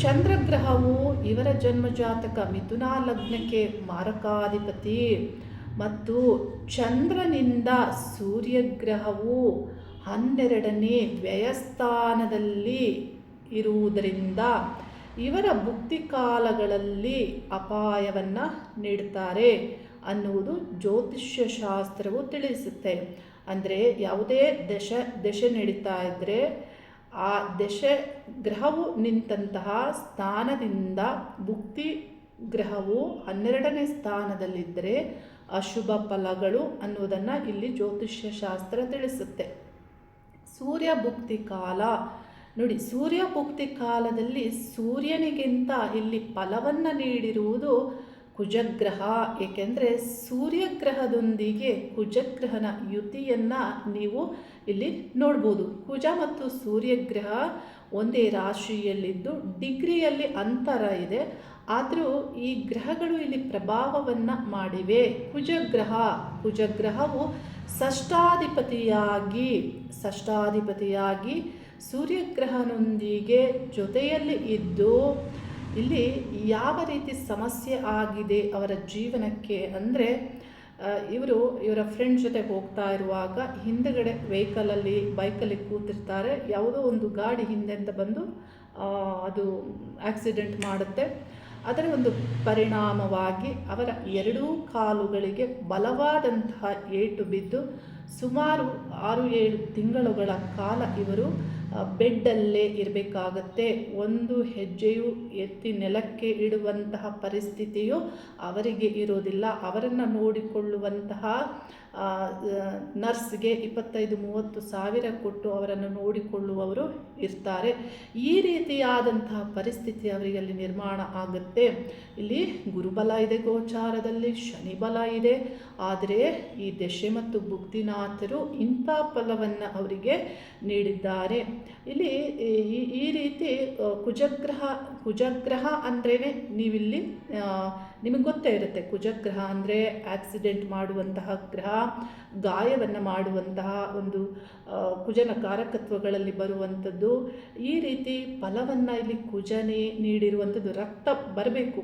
ಚಂದ್ರಗ್ರಹವು ಇವರ ಜನ್ಮಜಾತಕ ಮಿಥುನ ಲಗ್ನಕ್ಕೆ ಮಾರಕಾಧಿಪತಿ ಮತ್ತು ಚಂದ್ರನಿಂದ ಸೂರ್ಯಗ್ರಹವು ಹನ್ನೆರಡನೇ ವ್ಯಯಸ್ಥಾನದಲ್ಲಿ ಇರುವುದರಿಂದ ಇವರ ಭುಕ್ತಿ ಕಾಲಗಳಲ್ಲಿ ಅಪಾಯವನ್ನು ನೀಡುತ್ತಾರೆ ಅನ್ನುವುದು ಜ್ಯೋತಿಷ್ಯ ಶಾಸ್ತ್ರವು ತಿಳಿಸುತ್ತೆ. ಅಂದರೆ ಯಾವುದೇ ದಶ, ದಶೆ ನಡೀತಾ ಇದ್ದರೆ ಆ ದಶೆ ಗ್ರಹವು ನಿಂತಹ ಸ್ಥಾನದಿಂದ ಭುಕ್ತಿ ಗ್ರಹವು ಹನ್ನೆರಡನೇ ಸ್ಥಾನದಲ್ಲಿದ್ದರೆ ಅಶುಭ ಫಲಗಳು ಅನ್ನುವುದನ್ನು ಇಲ್ಲಿ ಜ್ಯೋತಿಷ್ಯ ಶಾಸ್ತ್ರ ತಿಳಿಸುತ್ತೆ. ಸೂರ್ಯ ಭುಕ್ತಿ ಕಾಲ. ನೋಡಿ, ಸೂರ್ಯ ಭುಕ್ತಿ ಕಾಲದಲ್ಲಿ ಸೂರ್ಯನಿಗಿಂತ ಇಲ್ಲಿ ಫಲವನ್ನು ನೀಡಿರುವುದು ಕುಜಗ್ರಹ, ಏಕೆಂದರೆ ಸೂರ್ಯಗ್ರಹದೊಂದಿಗೆ ಕುಜಗ್ರಹನ ಯುತಿಯನ್ನು ನೀವು ಇಲ್ಲಿ ನೋಡ್ಬೋದು. ಕುಜ ಮತ್ತು ಸೂರ್ಯಗ್ರಹ ಒಂದೇ ರಾಶಿಯಲ್ಲಿದ್ದು ಡಿಗ್ರಿಯಲ್ಲಿ ಅಂತರ ಇದೆ. ಆದರೂ ಈ ಗ್ರಹಗಳು ಇಲ್ಲಿ ಪ್ರಭಾವವನ್ನು ಮಾಡಿವೆ. ಕುಜಗ್ರಹ, ಕುಜಗ್ರಹವು ಷಷ್ಟಾಧಿಪತಿಯಾಗಿ ಷಷ್ಟಾಧಿಪತಿಯಾಗಿ ಸೂರ್ಯಗ್ರಹನೊಂದಿಗೆ ಜೊತೆಯಲ್ಲಿ ಇದ್ದು ಇಲ್ಲಿ ಯಾವ ರೀತಿ ಸಮಸ್ಯೆ ಆಗಿದೆ ಅವರ ಜೀವನಕ್ಕೆ ಅಂದರೆ ಇವರು ಇವರ ಫ್ರೆಂಡ್ ಜೊತೆ ಹೋಗ್ತಾ ಇರುವಾಗ ಹಿಂದೆಗಡೆ ವೆಹಿಕಲಲ್ಲಿ ಬೈಕಲ್ಲಿ ಕೂತಿರ್ತಾರೆ. ಯಾವುದೋ ಒಂದು ಗಾಡಿ ಹಿಂದೆಂದ ಬಂದು ಅದು ಆಕ್ಸಿಡೆಂಟ್ ಮಾಡುತ್ತೆ. ಅದರ ಒಂದು ಪರಿಣಾಮವಾಗಿ ಅವರ ಎರಡೂ ಕಾಲುಗಳಿಗೆ ಬಲವಾದಂತಹ ಏಟು ಬಿದ್ದು ಸುಮಾರು ಆರು ಏಳು ತಿಂಗಳುಗಳ ಕಾಲ ಇವರು ಬೆಡ್ಡಲ್ಲೇ ಇರಬೇಕಾಗತ್ತೆ. ಒಂದು ಹೆಜ್ಜೆಯು ಎತ್ತಿ ನೆಲಕ್ಕೆ ಇಡುವಂತಹ ಪರಿಸ್ಥಿತಿಯು ಅವರಿಗೆ ಇರೋದಿಲ್ಲ ಅವರನ್ನು ನೋಡಿಕೊಳ್ಳುವಂತಹ ನರ್ಸ್ಗೆ ಇಪ್ಪತ್ತೈದು ಮೂವತ್ತು ಸಾವಿರ ಕೊಟ್ಟು ಅವರನ್ನು ನೋಡಿಕೊಳ್ಳುವವರು ಇರ್ತಾರೆ. ಈ ರೀತಿಯಾದಂತಹ ಪರಿಸ್ಥಿತಿ ಅವರಿಗೆ ಅಲ್ಲಿ ನಿರ್ಮಾಣ ಆಗುತ್ತೆ. ಇಲ್ಲಿ ಗುರುಬಲ ಇದೆ ಗೋಚಾರದಲ್ಲಿ, ಶನಿಬಲ ಇದೆ. ಆದರೆ ಈ ದಶೆ ಮತ್ತು ಬುದ್ಧಿನಾಥರು ಇಂಥ ಫಲವನ್ನು ಅವರಿಗೆ ನೀಡಿದ್ದಾರೆ. ಇಲ್ಲಿ ಈ ರೀತಿ ಕುಜಗ್ರಹ ಕುಜಗ್ರಹ ಅಂದ್ರೇ ನೀವಿಲ್ಲಿ ನಿಮಗೆ ಗೊತ್ತೇ ಇರುತ್ತೆ. ಕುಜಗ್ರಹ ಅಂದರೆ ಆಕ್ಸಿಡೆಂಟ್ ಮಾಡುವಂತಹ ಗ್ರಹ, ಗಾಯವನ್ನು ಮಾಡುವಂತಹ ಒಂದು ಕುಜನ ಕಾರಕತ್ವಗಳಲ್ಲಿ ಬರುವಂಥದ್ದು. ಈ ರೀತಿ ಫಲವನ್ನು ಇಲ್ಲಿ ಕುಜನೇ ನೀಡಿರುವಂಥದ್ದು, ರಕ್ತ ಬರಬೇಕು.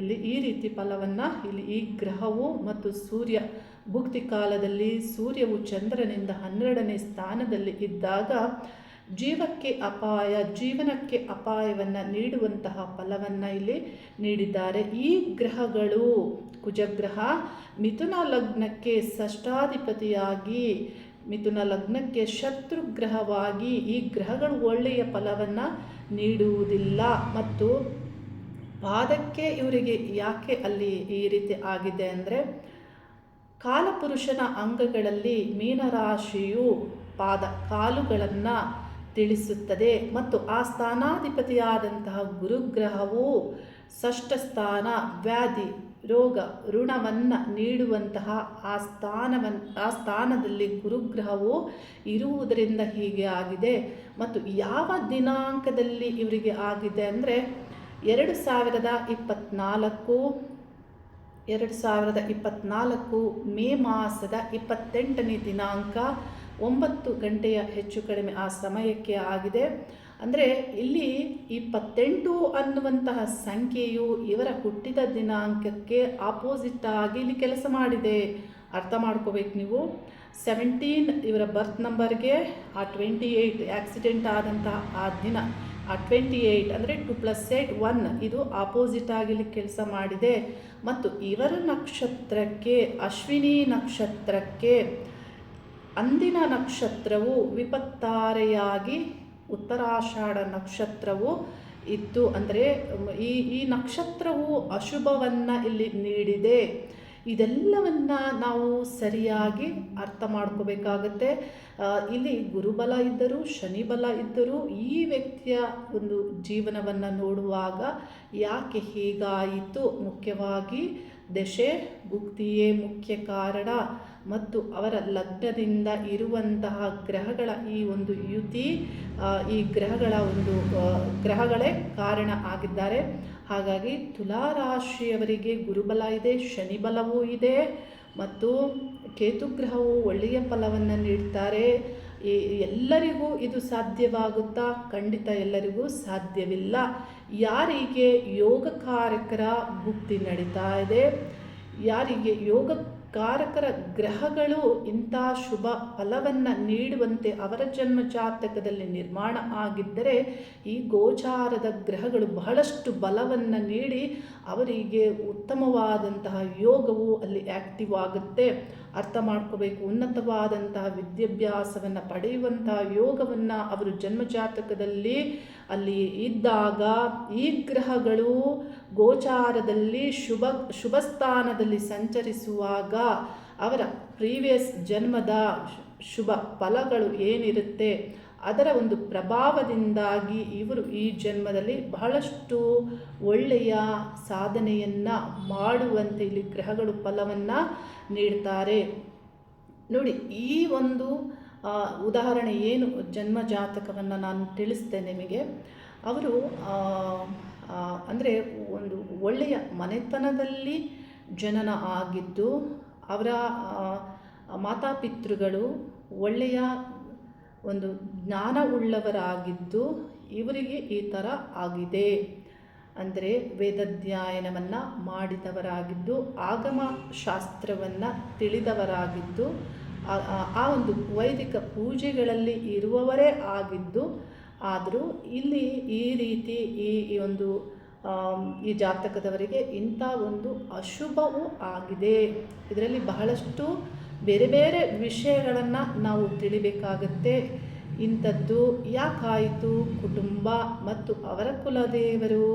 ಇಲ್ಲಿ ಈ ರೀತಿ ಫಲವನ್ನು, ಇಲ್ಲಿ ಈ ಗ್ರಹವು ಮತ್ತು ಸೂರ್ಯ ಭುಕ್ತಿ ಕಾಲದಲ್ಲಿ ಸೂರ್ಯವು ಚಂದ್ರನಿಂದ ಹನ್ನೆರಡನೇ ಸ್ಥಾನದಲ್ಲಿ ಇದ್ದಾಗ ಜೀವಕ್ಕೆ ಅಪಾಯ, ಜೀವನಕ್ಕೆ ಅಪಾಯವನ್ನು ನೀಡುವಂತಹ ಫಲವನ್ನು ಇಲ್ಲಿ ನೀಡಿದ್ದಾರೆ. ಈ ಗ್ರಹಗಳು ಕುಜಗ್ರಹ, ಮಿಥುನ ಲಗ್ನಕ್ಕೆ ಷಷ್ಠಾಧಿಪತಿಯಾಗಿ, ಮಿಥುನ ಲಗ್ನಕ್ಕೆ ಶತ್ರುಗ್ರಹವಾಗಿ ಈ ಗ್ರಹಗಳು ಒಳ್ಳೆಯ ಫಲವನ್ನು ನೀಡುವುದಿಲ್ಲ. ಮತ್ತು ಪಾದಕ್ಕೆ ಇವರಿಗೆ ಯಾಕೆ ಅಲ್ಲಿ ಈ ರೀತಿ ಆಗಿದೆ ಅಂದರೆ ಕಾಲಪುರುಷನ ಅಂಗಗಳಲ್ಲಿ ಮೀನರಾಶಿಯು ಪಾದ ಕಾಲುಗಳನ್ನು ತಿಳಿಸುತ್ತದೆ ಮತ್ತು ಆ ಸ್ಥಾನಾಧಿಪತಿಯಾದಂತಹ ಗುರುಗ್ರಹವು ಷಷ್ಠ ಸ್ಥಾನ ವ್ಯಾಧಿ, ರೋಗ, ಋಣವನ್ನು ನೀಡುವಂತಹ ಆ ಸ್ಥಾನವನ್, ಆ ಸ್ಥಾನದಲ್ಲಿ ಗುರುಗ್ರಹವು ಇರುವುದರಿಂದ ಹೀಗೆ ಆಗಿದೆ. ಮತ್ತು ಯಾವ ದಿನಾಂಕದಲ್ಲಿ ಇವರಿಗೆ ಆಗಿದೆ ಅಂದರೆ ಎರಡು ಸಾವಿರದ ಇಪ್ಪತ್ತ್ನಾಲ್ಕು ಎರಡು ಸಾವಿರದ ಇಪ್ಪತ್ತ್ನಾಲ್ಕು ಮೇ ಮಾಸದ ಇಪ್ಪತ್ತೆಂಟನೇ ದಿನಾಂಕ ಒಂಬತ್ತು ಗಂಟೆಯ ಹೆಚ್ಚು ಕಡಿಮೆ ಆ ಸಮಯಕ್ಕೆ ಆಗಿದೆ. ಅಂದರೆ ಇಲ್ಲಿ ಇಪ್ಪತ್ತೆಂಟು ಅನ್ನುವಂತಹ ಸಂಖ್ಯೆಯು ಇವರ ಹುಟ್ಟಿದ ದಿನಾಂಕಕ್ಕೆ ಆಪೋಸಿಟ್ ಆಗಿ ಇಲ್ಲಿ ಕೆಲಸ ಮಾಡಿದೆ. ಅರ್ಥ ಮಾಡ್ಕೋಬೇಕು ನೀವು. ಸೆವೆಂಟೀನ್ ಇವರ ಬರ್ತ್ ನಂಬರ್ಗೆ ಆ ಟ್ವೆಂಟಿ ಏಯ್ಟ್ ಆಕ್ಸಿಡೆಂಟ್ ಆದಂತಹ ಆ ದಿನ. ಟ್ವೆಂಟಿ ಏಯ್ಟ್ ಅಂದರೆ ಟು ಪ್ಲಸ್ ಏಯ್ಟ್ ಒನ್ ಇದು ಆಪೋಸಿಟ್ ಆಗಿ ಕೆಲಸ ಮಾಡಿದೆ. ಮತ್ತು ಇವರ ನಕ್ಷತ್ರಕ್ಕೆ, ಅಶ್ವಿನಿ ನಕ್ಷತ್ರಕ್ಕೆ, ಅಂದಿನ ನಕ್ಷತ್ರವು ವಿಪತ್ತಾರೆಯಾಗಿ ಉತ್ತರಾಷಾಢ ನಕ್ಷತ್ರವು ಇತ್ತು ಅಂದರೆ ಈ ಈ ನಕ್ಷತ್ರವು ಅಶುಭವನ್ನು ಇಲ್ಲಿ ನೀಡಿದೆ. ಇದೆಲ್ಲವನ್ನ ನಾವು ಸರಿಯಾಗಿ ಅರ್ಥ ಮಾಡ್ಕೋಬೇಕಾಗತ್ತೆ. ಇಲ್ಲಿ ಗುರುಬಲ ಇದ್ದರೂ, ಶನಿಬಲ ಇದ್ದರೂ ಈ ವ್ಯಕ್ತಿಯ ಒಂದು ಜೀವನವನ್ನು ನೋಡುವಾಗ ಯಾಕೆ ಹೀಗಾಯಿತು? ಮುಖ್ಯವಾಗಿ ದಶೆ ಭುಕ್ತಿಯೇ ಮುಖ್ಯ ಕಾರಣ. ಮತ್ತು ಅವರ ಲಗ್ನದಿಂದ ಇರುವಂತಹ ಗ್ರಹಗಳ ಈ ಒಂದು ಯುತಿ ಈ ಗ್ರಹಗಳ ಒಂದು ಗ್ರಹಗಳೇ ಕಾರಣ ಆಗಿದ್ದಾರೆ. ಹಾಗಾಗಿ ತುಲಾರಾಶಿಯವರಿಗೆ ಗುರುಬಲ ಇದೆ ಶನಿಬಲವೂ ಇದೆ ಮತ್ತು ಕೇತುಗ್ರಹವು ಒಳ್ಳೆಯ ಫಲವನ್ನು ನೀಡ್ತಾರೆ. ಎಲ್ಲರಿಗೂ ಇದು ಸಾಧ್ಯವಾಗುತ್ತಾ? ಖಂಡಿತ ಎಲ್ಲರಿಗೂ ಸಾಧ್ಯವಿಲ್ಲ. ಯಾರಿಗೆ ಯೋಗಕಾರಕರ ಭುಕ್ತಿ ನಡೀತಾ ಇದೆ, ಯಾರಿಗೆ ಯೋಗಕಾರಕರ ಗ್ರಹಗಳು ಇಂಥ ಶುಭ ಫಲವನ್ನು ನೀಡುವಂತೆ ಅವರ ಜನ್ಮ ಜಾತಕದಲ್ಲಿ ನಿರ್ಮಾಣ ಆಗಿದ್ದರೆ ಈ ಗೋಚಾರದ ಗ್ರಹಗಳು ಬಹಳಷ್ಟು ಬಲವನ್ನು ನೀಡಿ ಅವರಿಗೆ ಉತ್ತಮವಾದಂತಹ ಯೋಗವು ಅಲ್ಲಿ ಆಕ್ಟಿವ್ ಆಗುತ್ತೆ. ಅರ್ಥ ಮಾಡ್ಕೋಬೇಕು. ಉನ್ನತವಾದಂತಹ ವಿದ್ಯಾಭ್ಯಾಸವನ್ನು ಪಡೆಯುವಂತಹ ಯೋಗವನ್ನು ಅವರು ಜನ್ಮಜಾತಕದಲ್ಲಿ ಅಲ್ಲಿ ಇದ್ದಾಗ ಈ ಗ್ರಹಗಳು ಗೋಚಾರದಲ್ಲಿ ಶುಭ ಶುಭ ಸ್ಥಾನದಲ್ಲಿ ಸಂಚರಿಸುವಾಗ ಅವರ ಪ್ರೀವಿಯಸ್ ಜನ್ಮದ ಶುಭ ಫಲಗಳು ಏನಿರುತ್ತೆ? ಅದರ ಒಂದು ಪ್ರಭಾವದಿಂದಾಗಿ ಇವರು ಈ ಜನ್ಮದಲ್ಲಿ ಬಹಳಷ್ಟು ಒಳ್ಳೆಯ ಸಾಧನೆಯನ್ನು ಮಾಡುವಂತೆ ಇಲ್ಲಿ ಗ್ರಹಗಳು ಫಲವನ್ನು ನೀಡ್ತಾರೆ. ನೋಡಿ, ಈ ಒಂದು ಉದಾಹರಣೆ ಏನು ಜನ್ಮ ಜಾತಕವನ್ನು ನಾನು ತಿಳಿಸ್ತೇನೆ ನಿಮಗೆ. ಅವರು ಅಂದರೆ ಒಂದು ಒಳ್ಳೆಯ ಮನೆತನದಲ್ಲಿ ಜನನ ಆಗಿದ್ದು, ಅವರ ಮಾತಾಪಿತೃಗಳು ಒಳ್ಳೆಯ ಒಂದು ಜ್ಞಾನವುಳ್ಳವರಾಗಿದ್ದು ಇವರಿಗೆ ಈ ಥರ ಆಗಿದೆ. ಅಂದರೆ ವೇದಾಧ್ಯಯನವನ್ನು ಮಾಡಿದವರಾಗಿದ್ದು, ಆಗಮ ಶಾಸ್ತ್ರವನ್ನು ತಿಳಿದವರಾಗಿದ್ದು, ಆ- ಒಂದು ವೈದಿಕ ಪೂಜೆಗಳಲ್ಲಿ ಇರುವವರೇ ಆಗಿದ್ದು, ಆದರೂ ಇಲ್ಲಿ ಈ ರೀತಿ ಈ ಒಂದು ಈ ಜಾತಕದವರಿಗೆ ಇಂಥ ಒಂದು ಅಶುಭವೂ ಆಗಿದೆ. ಇದರಲ್ಲಿ ಬಹಳಷ್ಟು ಬೇರೆ ಬೇರೆ ವಿಷಯಗಳನ್ನು ನಾವು ತಿಳಿಬೇಕಾಗತ್ತೆ. ಇಂಥದ್ದು ಯಾಕಾಯಿತು ಕುಟುಂಬ ಮತ್ತು ಅವರ ಕುಲದೇವರು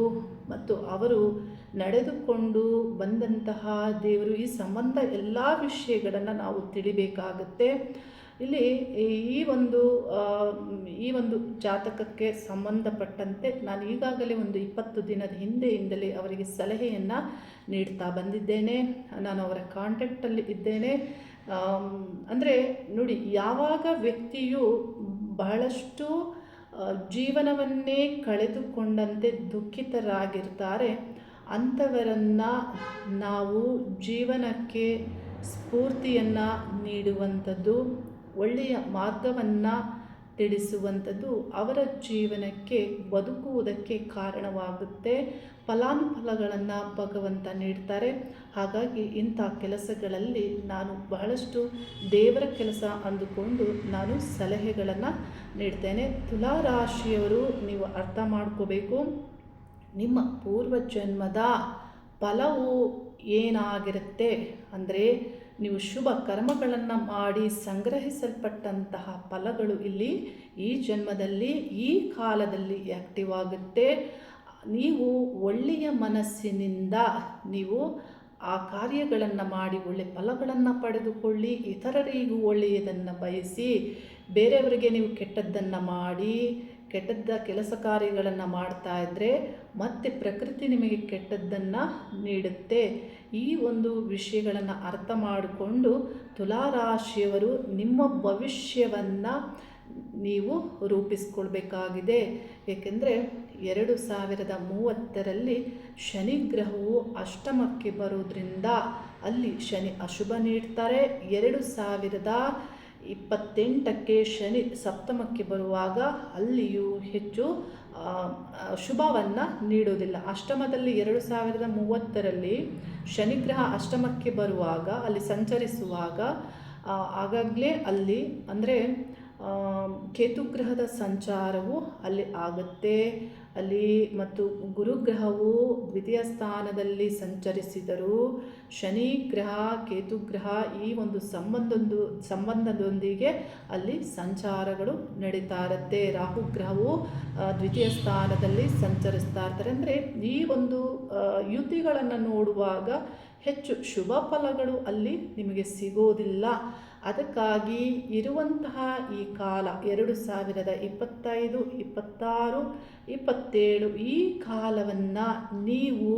ಮತ್ತು ಅವರು ನಡೆದುಕೊಂಡು ಬಂದಂತಹ ದೇವರು, ಈ ಸಂಬಂಧ ಎಲ್ಲ ವಿಷಯಗಳನ್ನು ನಾವು ತಿಳಿಬೇಕಾಗತ್ತೆ. ಇಲ್ಲಿ ಈ ಒಂದು ಈ ಒಂದು ಜಾತಕಕ್ಕೆ ಸಂಬಂಧಪಟ್ಟಂತೆ ನಾನು ಈಗಾಗಲೇ ಒಂದು ಇಪ್ಪತ್ತು ದಿನದ ಹಿಂದೆಯಿಂದಲೇ ಅವರಿಗೆ ಸಲಹೆಯನ್ನು ನೀಡ್ತಾ ಬಂದಿದ್ದೇನೆ. ನಾನು ಅವರ ಕಾಂಟ್ಯಾಕ್ಟಲ್ಲಿ ಇದ್ದೇನೆ. ಅಂದರೆ ನೋಡಿ, ಯಾವಾಗ ವ್ಯಕ್ತಿಯು ಬಹಳಷ್ಟು ಜೀವನವನ್ನೇ ಕಳೆದುಕೊಂಡಂತೆ ದುಃಖಿತರಾಗಿರ್ತಾರೆ, ಅಂಥವರನ್ನು ನಾವು ಜೀವನಕ್ಕೆ ಸ್ಫೂರ್ತಿಯನ್ನು ನೀಡುವಂಥದ್ದು, ಒಳ್ಳೆಯ ಮಾರ್ಗವನ್ನು ತಿಳಿಸುವಂಥದ್ದು ಅವರ ಜೀವನಕ್ಕೆ ಬದುಕುವುದಕ್ಕೆ ಕಾರಣವಾಗುತ್ತೆ. ಫಲಾನುಫಲಗಳನ್ನು ಭಗವಂತ ನೀಡ್ತಾರೆ. ಹಾಗಾಗಿ ಇಂಥ ಕೆಲಸಗಳಲ್ಲಿ ನಾನು ಬಹಳಷ್ಟು ದೇವರ ಕೆಲಸ ಅಂದುಕೊಂಡು ನಾನು ಸಲಹೆಗಳನ್ನು ನೀಡ್ತೇನೆ. ತುಲಾ ರಾಶಿಯವರು ನೀವು ಅರ್ಥ ಮಾಡ್ಕೋಬೇಕು. ನಿಮ್ಮ ಪೂರ್ವ ಜನ್ಮದ ಫಲವು ಏನಾಗಿರುತ್ತೆ ಅಂದರೆ ನೀವು ಶುಭ ಕರ್ಮಗಳನ್ನು ಮಾಡಿ ಸಂಗ್ರಹಿಸಲ್ಪಟ್ಟಂತಹ ಫಲಗಳು ಇಲ್ಲಿ ಈ ಜನ್ಮದಲ್ಲಿ, ಈ ಕಾಲದಲ್ಲಿ ಆ್ಯಕ್ಟಿವ್ ಆಗುತ್ತೆ. ನೀವು ಒಳ್ಳೆಯ ಮನಸ್ಸಿನಿಂದ ನೀವು ಆ ಕಾರ್ಯಗಳನ್ನು ಮಾಡಿ, ಒಳ್ಳೆ ಫಲಗಳನ್ನು ಪಡೆದುಕೊಳ್ಳಿ, ಇತರರಿಗೂ ಒಳ್ಳೆಯದನ್ನು ಬಯಸಿ, ಬೇರೆಯವರಿಗೆ ನೀವು ಕೆಟ್ಟದ್ದನ್ನು ಮಾಡಿ, ಕೆಟ್ಟದ್ದ ಕೆಲಸ ಕಾರ್ಯಗಳನ್ನು ಮಾಡ್ತಾ ಇದ್ದರೆ ಮತ್ತೆ ಪ್ರಕೃತಿ ನಿಮಗೆ ಕೆಟ್ಟದ್ದನ್ನು ನೀಡುತ್ತೆ. ಈ ಒಂದು ವಿಷಯಗಳನ್ನು ಅರ್ಥ ಮಾಡಿಕೊಂಡು ತುಲಾರಾಶಿಯವರು ನಿಮ್ಮ ಭವಿಷ್ಯವನ್ನು ನೀವು ರೂಪಿಸ್ಕೊಳ್ಬೇಕಾಗಿದೆ. ಏಕೆಂದರೆ ಎರಡು ಸಾವಿರದ ಮೂವತ್ತರಲ್ಲಿ ಶನಿ ಗ್ರಹವು ಅಷ್ಟಮಕ್ಕೆ ಬರೋದ್ರಿಂದ ಅಲ್ಲಿ ಶನಿ ಅಶುಭ ನೀಡ್ತಾರೆ. ಎರಡು ಸಾವಿರದ ಇಪ್ಪತ್ತೆಂಟಕ್ಕೆ ಶನಿ ಸಪ್ತಮಕ್ಕೆ ಬರುವಾಗ ಅಲ್ಲಿಯೂ ಹೆಚ್ಚು ಶುಭವನ್ನು ನೀಡೋದಿಲ್ಲ ಅಷ್ಟಮದಲ್ಲಿ ಎರಡು ಸಾವಿರದ ಮೂವತ್ತರಲ್ಲಿ ಶನಿಗ್ರಹ ಅಷ್ಟಮಕ್ಕೆ ಬರುವಾಗ, ಅಲ್ಲಿ ಸಂಚರಿಸುವಾಗ ಆಗಾಗಲೇ ಅಲ್ಲಿ, ಅಂದರೆ ಕೇತುಗ್ರಹದ ಸಂಚಾರವು ಅಲ್ಲಿ ಆಗುತ್ತೆ. ಅಲ್ಲಿ ಮತ್ತು ಗುರುಗ್ರಹವು ದ್ವಿತೀಯ ಸ್ಥಾನದಲ್ಲಿ ಸಂಚರಿಸಿದರು ಶನಿ ಗ್ರಹ ಕೇತುಗ್ರಹ ಈ ಒಂದು ಸಂಬಂಧದೊಂದು ಸಂಬಂಧದೊಂದಿಗೆ ಅಲ್ಲಿ ಸಂಚಾರಗಳು ನಡೀತಾ ಇರುತ್ತೆ ರಾಹುಗ್ರಹವು ದ್ವಿತೀಯ ಸ್ಥಾನದಲ್ಲಿ ಸಂಚರಿಸ್ತಾ ಇರ್ತಾರೆ. ಅಂದರೆ ಈ ಒಂದು ಯುತಿಗಳನ್ನು ನೋಡುವಾಗ ಹೆಚ್ಚು ಶುಭ ಫಲಗಳು ಅಲ್ಲಿ ನಿಮಗೆ ಸಿಗೋದಿಲ್ಲ. ಅದಕ್ಕಾಗಿ ಇರುವಂತಹ ಈ ಕಾಲ ಎರಡು ಸಾವಿರದ ಇಪ್ಪತ್ತೈದು, ಇಪ್ಪತ್ತಾರು, ಇಪ್ಪತ್ತೇಳು ಈ ಕಾಲವನ್ನು ನೀವು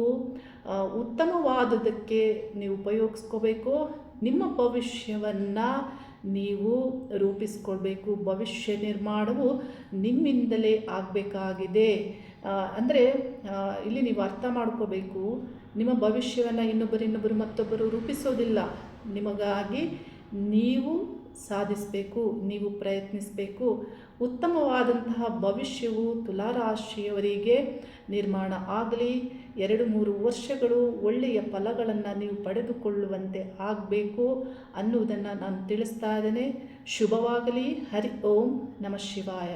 ಉತ್ತಮವಾದದಕ್ಕೆ ನೀವು ಉಪಯೋಗಿಸ್ಕೋಬೇಕು. ನಿಮ್ಮ ಭವಿಷ್ಯವನ್ನು ನೀವು ರೂಪಿಸ್ಕೊಳ್ಬೇಕು. ಭವಿಷ್ಯ ನಿರ್ಮಾಣವು ನಿಮ್ಮಿಂದಲೇ ಆಗಬೇಕಾಗಿದೆ. ಅಂದರೆ ಇಲ್ಲಿ ನೀವು ಅರ್ಥ ಮಾಡ್ಕೋಬೇಕು. ನಿಮ್ಮ ಭವಿಷ್ಯವನ್ನು ಇನ್ನೊಬ್ಬರು ಇನ್ನೊಬ್ಬರು ಮತ್ತೊಬ್ಬರು ರೂಪಿಸೋದಿಲ್ಲ. ನಿಮಗಾಗಿ ನೀವು ಸಾಧಿಸಬೇಕು, ನೀವು ಪ್ರಯತ್ನಿಸಬೇಕು. ಉತ್ತಮವಾದಂತಹ ಭವಿಷ್ಯವು ತುಲಾರಾಶಿಯವರಿಗೆ ನಿರ್ಮಾಣ ಆಗಲಿ. ಎರಡು ಮೂರು ವರ್ಷಗಳು ಒಳ್ಳೆಯ ಫಲಗಳನ್ನು ನೀವು ಪಡೆದುಕೊಳ್ಳುವಂತೆ ಆಗಬೇಕು ಅನ್ನುವುದನ್ನು ನಾನು ತಿಳಿಸ್ತಾ ಇದ್ದೇನೆ. ಶುಭವಾಗಲಿ. ಹರಿ ಓಂ ನಮ ಶಿವಾಯ.